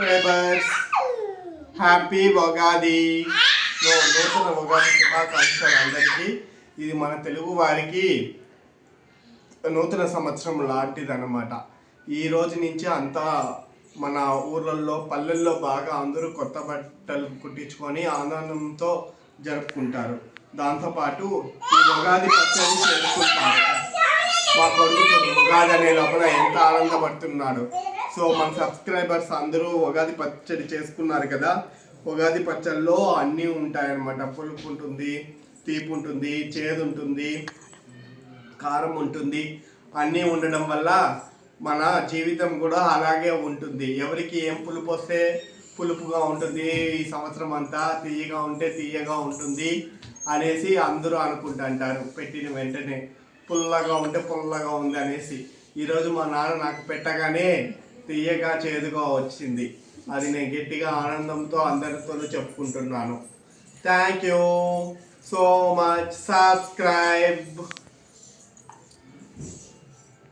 Subscribers happy Ugadi నూతన ఉగాది శుభాకాంక్షలు అందరికీ. ఇది మన తెలుగు వారికి నూతన సంవత్సరం లాంటిది అనమాట ఈ రోజు నుంచి అంతా మన ఊర్లలో పల్లెల్లో బాగా అందరూ కొత్త బట్టలు కుట్టించుకొని ఆనందంతో జరుపుకుంటారు. దాంతోపాటు ఈ ఉగాది పచ్చడి చేసుకుంటారు. మా కొడుకు ఉగాది అనే లోపల ఎంత ఆనందపడుతున్నాడు. సో మన సబ్స్క్రైబర్స్ అందరూ ఉగాది పచ్చడి చేసుకున్నారు కదా. ఉగాది పచ్చడిలో అన్నీ ఉంటాయన్నమాట. పులుపు ఉంటుంది తీపి ఉంటుంది చేదు ఉంటుంది కారం ఉంటుంది. అన్నీ ఉండడం వల్ల మన జీవితం కూడా అలాగే ఉంటుంది. ఎవరికి ఏం పులుపు వస్తే పులుపుగా ఉంటుంది ఈ సంవత్సరం అంతా తీయగా ఉంటే తీయగా ఉంటుంది అనేసి అందరూ అనుకుంటుంటారు. పెట్టిన వెంటనే పుల్లగా ఉంటే పుల్లగా ఉంది అనేసి. ఈరోజు మా నాన్న నాకు పెట్టగానే తీయగా చేదుగా వచ్చింది. అది నేను గట్టిగా ఆనందంతో అందరితో చెప్పుకుంటున్నాను. Thank you so much subscribe